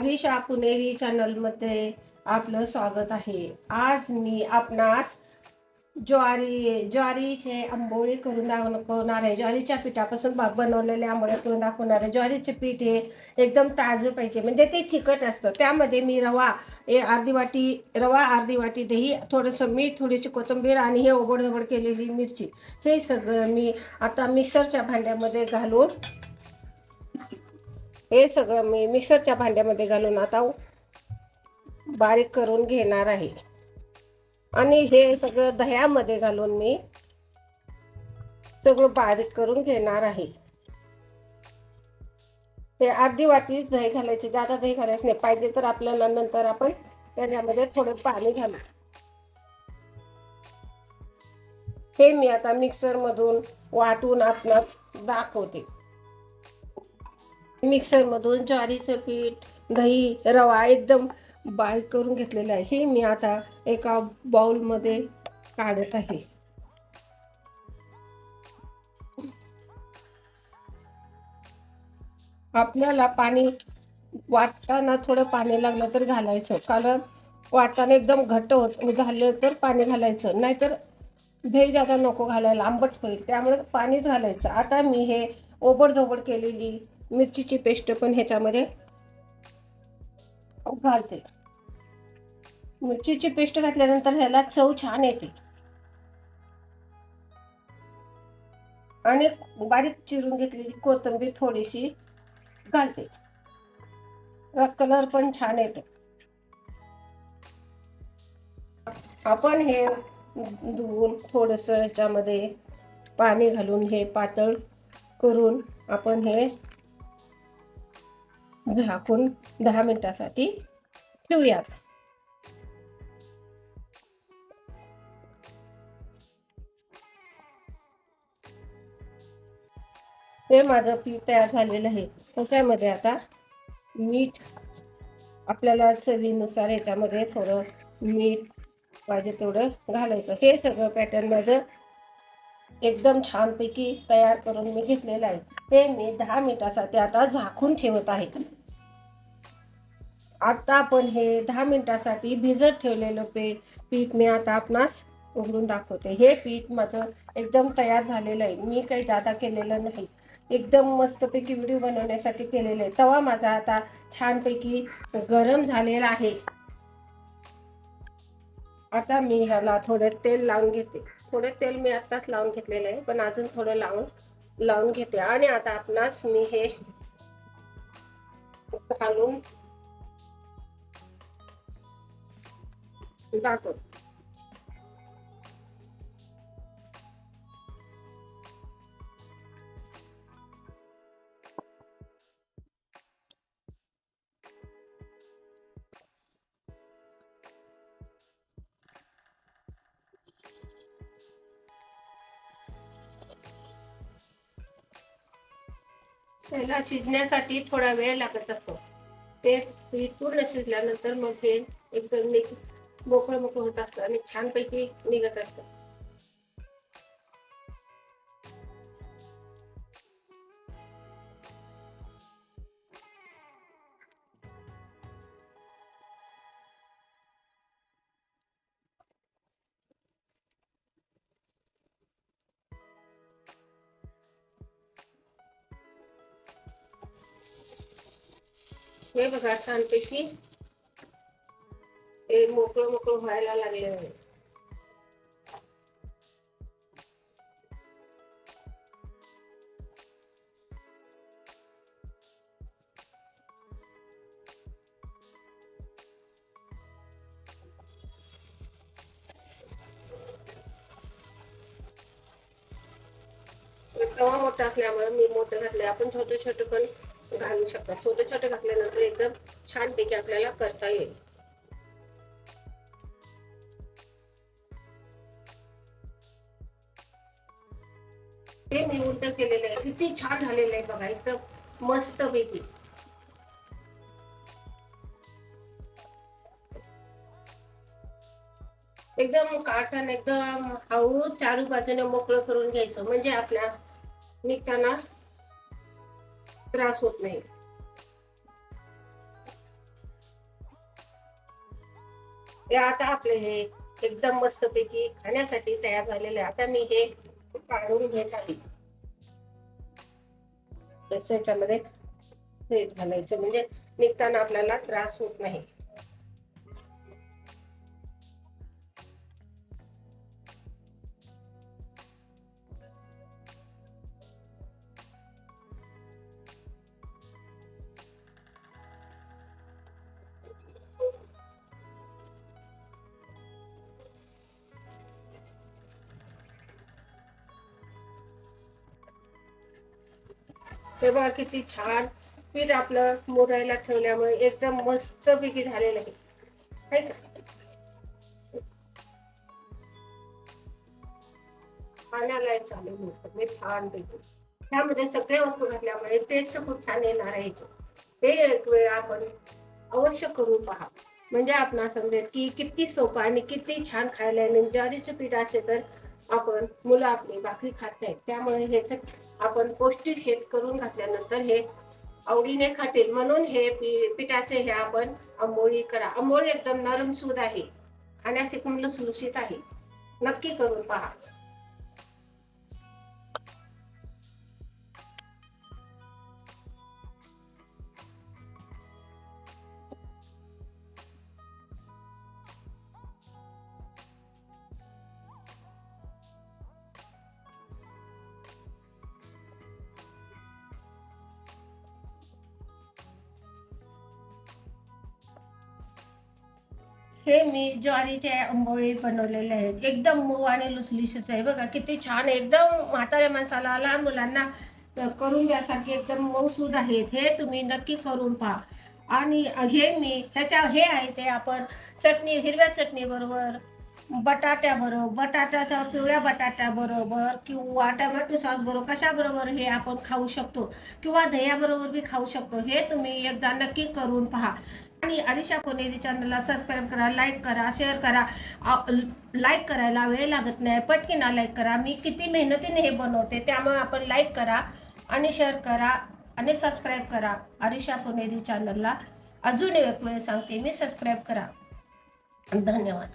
अलिशा पुणेरी चॅनलमध्ये आपलं स्वागत आहे. आज मी आपणास ज्वारी ज्वारीचे आंबोळी करून दाखवणार आहे. ज्वारीच्या पिठापासून बनवलेले आंबोळे करून दाखवणार आहे. ज्वारीचे पीठ हे एकदम ताजं पाहिजे. म्हणजे ते चिकट असतं. त्यामध्ये मी रवा हे अर्धी वाटी रवा अर्धी वाटी दही थोडंसं मीठ थोडीशी कोथिंबीर आणि हे ओबडधोबड केलेली मिरची. हे सगळं मी आता मिक्सरच्या भांड्यामध्ये घालून हे सगळं मी मिक्सरच्या भांड्यामध्ये घालून आता बारीक करून घेणार आहे. आणि हे सगळं दह्यामध्ये घालून मी सगळं बारीक करून घेणार आहे. हे अर्धी वाटी दही घालायचे जादा दही घालायचं नाही. पाहिजे तर आपल्याला नंतर आपण त्याच्यामध्ये थोडं पाणी घालू. हे मी आता मिक्सरमधून वाटून आपणास दाखवते. मिक्सर मधून ज्वारीचं पीठ दही रवा एकदम बारीक करून घेतलेलं आहे. हे मी आता एका बाउलमध्ये काढत आहे. आपल्याला पाणी वाटताना थोडं पाणी लागलं तर घालायचं. कारण वाटताना एकदम घट्ट होत झालं तर पाणी घालायचं. नाहीतर भेज आता नको घालायला. आंबट होईल. त्यामुळे पाणीच घालायचं. आता मी हे ओबडधोबड केलेली मिरचीची पेस्ट पण ह्याच्यामध्ये घालते. मिरचीची पेस्ट घातल्यानंतर ह्याला चव छान येते. आणि बारीक चिरून घेतलेली कोथिंबीर थोडीशी घालते. कलर पण छान येतो. आपण हे धुवून थोडस ह्याच्यामध्ये पाणी घालून हे पातळ करून आपण हे झाकून दहा मिनिटासाठी ठेवूयात. हे माझं पीठ तयार झालेलं आहे. त्याच्यामध्ये आता मीठ आपल्याला चवीनुसार याच्यामध्ये थोडं मीठ पाहिजे तेवढं घालायचं. हे सगळं पॅटर्न माझं एकदम छानपैकी तयार करून मी घेतलेलं आहे. हे मी दहा मिनिटासाठी आता झाकून ठेवत आहे. आता आपण हे दहा मिनिटासाठी भिजत ठेवलेलं पीठ पीठ मी आता आपणास उघडून दाखवते. हे पीठ माझं एकदम तयार झालेलं आहे. मी काही जादा केलेलं नाही. एकदम मस्तपैकी व्हिडिओ बनवण्यासाठी केलेलं आहे. तवा माझा आता छानपैकी गरम झालेला आहे. आता मी ह्याला थोडं तेल लावून घेते. थोडं तेल मी आत्ताच लावून घेतलेलं आहे. पण अजून थोडं लावून लावून घेते. आणि आता आपणास मी हे घालून दाखव त्याला शिजण्यासाठी थोडा वेळ लागत असतो. ते पीठ पूर्ण शिजल्यानंतर मग हे एकदम मोकळं मोकळं होत असतं आणि छानपैकी निघत असतं. हे बघा छानपैकी हे मोकळं मोकळं व्हायला लागले. आहे तवा मोठा असल्यामुळे मी मोठं घातलं आपण छोटं छोटं पण घालू शकतो. छोटे छोटे घातल्यानंतर एकदम छानपैकी आपल्याला करता येईल. हे मी उलट केलेलं आहे. किती छान झालेलं आहे बघा एकदम मस्त पैकी एकदम काढताना एकदम हळू चारू बाजूने मोकळं करून घ्यायचं म्हणजे आपल्या निघताना त्रास होत नाही. हे आता आपले हे एकदम मस्तपैकी खाण्यासाठी तयार झालेले आहे. आता मी हे काढून घेत आहे. याच्यामध्ये घालायचं. म्हणजे निघताना आपल्याला त्रास होत नाही. हे बघा किती छान पीठ आपलं मुरायला ठेवल्यामुळे एकदम मस्त पैकी झालेलं आहे. हाय चालू खाण्याला मी छान पैकी. त्यामध्ये सगळ्या वस्तू घातल्यामुळे टेस्ट खूप छान येणार आहे हे एक वेळ आपण अवश्य करून पहा. म्हणजे आपण समजेल की किती सोपं आणि किती छान खायला आहे. म्हणजे ज्वारीचे पीठ असेल तर आपण मुलं आपली भाकरी खात नाहीत. त्यामुळे ह्याचं आपण पौष्टिक शेत करून घातल्यानंतर हे आवडीने खातील. म्हणून हे पिठाचे हे आपण आंबोळी करा. आंबोळी एकदम नरम सूद आहे. खाण्यास एकदम लुसलुशीत आहे. नक्की करून पहा. हे मी ज्वारीचे आंबोळी बनवलेले आहेत. एकदम मऊ आणि लुसलुशीत आहे. बघा किती छान एकदम म्हाताऱ्या माणसाला लहान मुलांना करून द्यासाठी एकदम मऊसूद आहेत. हे तुम्ही नक्की करून पहा. आणि हे मी ह्याच्या हे आहे ते आपण चटणी हिरव्या चटणीबरोबर बटाट्याबरोबर बटाट्या बरोबर बटाट्याच्या पिवळ्या बटाट्याबरोबर किंवा टमॅटो सॉस बरोबर कशाबरोबर हे आपण खाऊ शकतो किंवा दह्याबरोबर बी खाऊ शकतो. हे तुम्ही एकदा नक्की करून पहा. आणि अनिशा कोनेरी चॅनलला सबस्क्राईब करा लाईक करा शेअर करा. लाईक करायला वेळ लागत नाही पटकिना लाईक करा. मी किती मेहनतीने हे बनवते त्यामुळे आपण लाईक करा आणि शेअर करा आणि सबस्क्राईब करा. अरिशा पुणेरी चॅनलला अजून एक वेळ सांगते मी सबस्क्राईब करा. धन्यवाद.